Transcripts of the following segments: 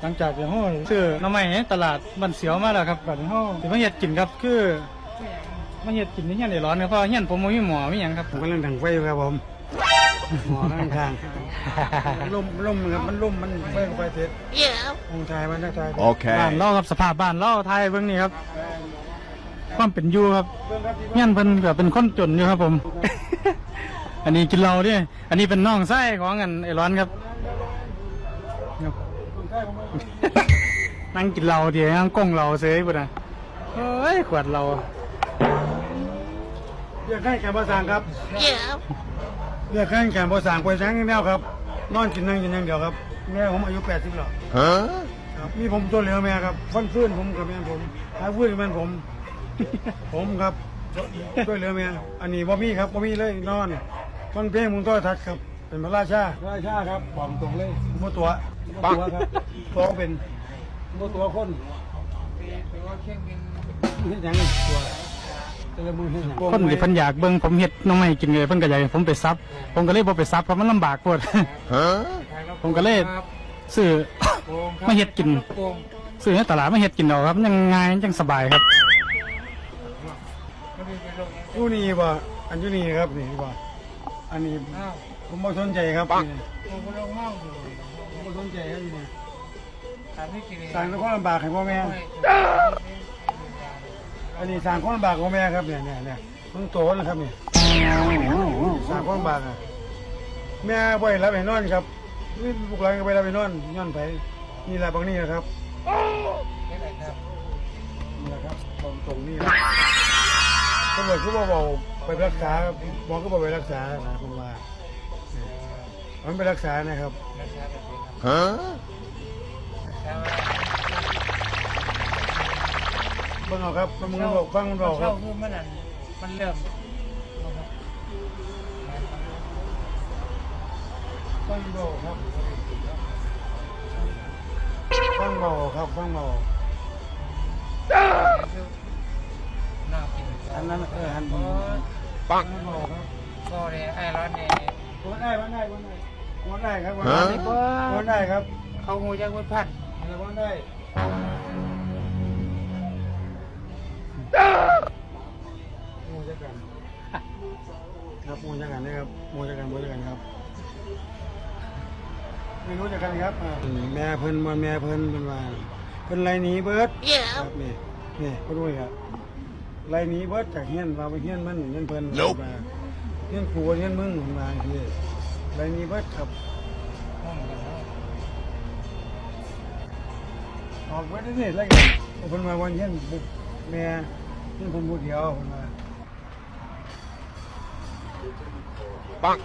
หลังจากที่เฮาซื้อหน้ำไม้ในตลาดบ้านเสียวมาแล้วครับก่อนเฮาสิมาเฮ็ดกินครับคือมาเฮ็ดกินที่เฮียนได้ร้อนครับเพราะเฮียนผมบ่มีหมอมีหยังครับผมกำลังดังไฟอยู่ครับผมหมอข้างข้างๆล่มล่มครับมันล่มมันไฟไฟเสร็จองชายมันทักทายบ้าน Okay. เราครับสภาพบ้านเราไทยเบิ่งนี่ครับ ความเป็นอยู่ครับเฮียนเพิ่นก็เป็นคนจนอยู่ครับผม อันนี้กินเหล้าดิอันนี้เป็นน้องไส้ของอันไอ้ร้อนครับครับ นั่งกินเหล้าเดี๋ยวนั่งก้งเหล้าเสยปุ่นนะเฮ้ยขวดเหล้าเรียกให้แกบ่สั่งครับเรียกให้แกบ่สั่งไปแสงแนวครับ นอนกินนั่งกินอย่างเดียวครับ แม่ผมอายุ80แล้ว Huh? ครับมีผมตัวเหลือแม่ครับฟันฟื้นผมกับแม่ผมหาฟื้นกับแม่ผม ผมครับตัวเหลือแม่อันนี้บ่มีครับบ่มีเลยนอนฟังเพลงมึงก็ทัดครับ เป็นพระราชาพระราชาครับบอกตรงเลยบ่ตัวบ่ตัวครับตัวเป็นบ่ตัวคนเฮ็ดหยังตัวแต่ละมือเฮ็ดหยังคนที่เพิ่นอยากเบิ่งผมเฮ็ดน้องไม่กินเลยเพิ่นก็อยากให้ผมไปซับ ผมก็เลยบ่ไปซับเพราะมันลำบากปวด Huh? ผมก็เลยซื้อมาเฮ็ดกินซื้อในตลาดมาเฮ็ดกินเอาครับ ยังง่ายยังสบายครับอยู่นี่บ่อันอยู่นี่ครับนี่บ่อันนี้ ผมบ่สนใจครับนี่ผมบ่สนใจครับอยู่นี่สร้างความลำบากให้พ่อแม่ อันนี้สร้างความลำบากของแม่ครับเนี่ยเนี่ยเนี่ยเพิ่งโตนะครับนี่สร้างความลำบากอะแม่บ่ให้รับให้นอนครับนี่ลูกหลานก็ไปรับให้นอนย้อนไปนี่แหละบางนี่นะครับนี่แหละครับตรงตรงนี้นะตำรวจก็บอกบอกไปรักษาครับหมอก็บอกไปรักษานะผมว่าเนี่ย มันไปรักษานะครับ Huh? เบิ่งเอาครับมึงบอกฟังมันบอกคเช่ารับคือมันอันมันเริ่มฟังบอกครับฟังบอกครับฟังบอกน่ากินอันนั้นเอออันโอ้ฟังบอกครับก็เลยไอ้ร้านนี่วันได้วันได้วันได้ วันได้ครับวันฮะได้วันได้ครับ เขาหูจักวุ้นพันวันได้มูจักกันครับมูจักกันนะครับมูจักกันมูจักกันครับไม่รู้จักกันครับอ่าแม่เพิ่นมาแม่เพิ่นเป็นว่าเพิ่นไรหนีเบิดครับนี่นี่ก็ด้วยครับไรหนีเบิดจากเฮียนว่าไปเฮียนมันเฮียนเพิ่น Nope มาเฮียนครูเฮียนมึงมาที่ ไรหนีเบิดครับห้องกันเนาะออกไว้ได้นี่แล้วกันเพิ่นมาวันเฮียนบุกแม่เฮียนเพิ่นบุกเดียวเพิ่นมา Bonk.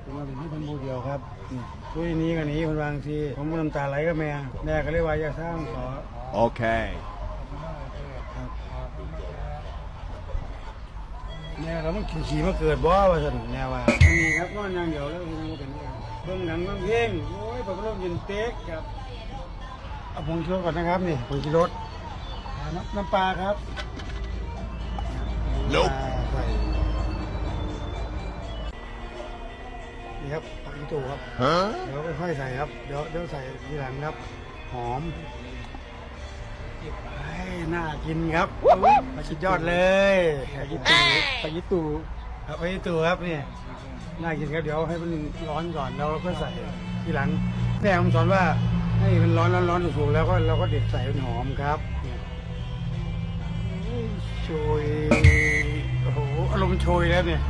เพิ่นมาเป็นที่เพิ่นบุกเดียวครับนี่ด้วยนี้กันนี้เพิ่นวาจังทีผมน้ำตาไหลกับแม่แม่ก็เลยว่าอย่าสร้างขอ Okay. ครับ แม่เรามันขี่ขี่มาเกิดบ่ว่าซั่นแม่ว่าอันนี้ครับนอนอย่างเดียวแล้วเพิ่นก็เป็นอย่างนี้เบิ่งหนังเบิ่งเพลงโอ้ยผมก็กินเต๊กครับเอาผงชูรสก่อนนะครับนี่ผงชูรสอ่าน้ำน้ำปลาครับ Nope ใส่นี่ครับผักอีตูครับ Huh? เดี๋ยวค่อยๆใส่ครับ เดี๋ยวเดี๋ยวใส่ทีหลังครับ หอมเฮ้ย น่ากินครับมาชิดยอดเลยผักอีตูผักอีตูครับผักอีตูครับนี่น่ากินครับเดี๋ยวให้มันร้อนก่อนแล้วก็ใส่ทีหลังแม่ผมสอนว่าให้มันร้อนร้อนร้อนสูงๆแล้วก็เราก็เด็ดใส่เป็นหอมครับเนี่ยโชยโอ้โหอารมณ์โชยแล้วเนี่ย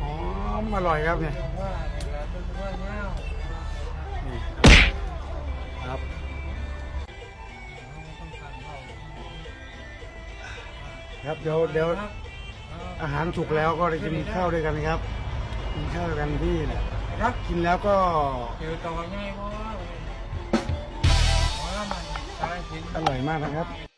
หอมอร่อยครับเนี่ยว่าเราต้องว่าเงานี่ครับ ครับเดี๋ยวเดี๋ยวอาหารสุกแล้วก็ได้กินข้าวด้วยกันครับ กินข้าวด้วยกันที่เนี่ยครับกินแล้วก็เดี๋ยวต่อง่ายเพราะว่าเพราะว่ามันสารพิษอร่อยมากนะครับ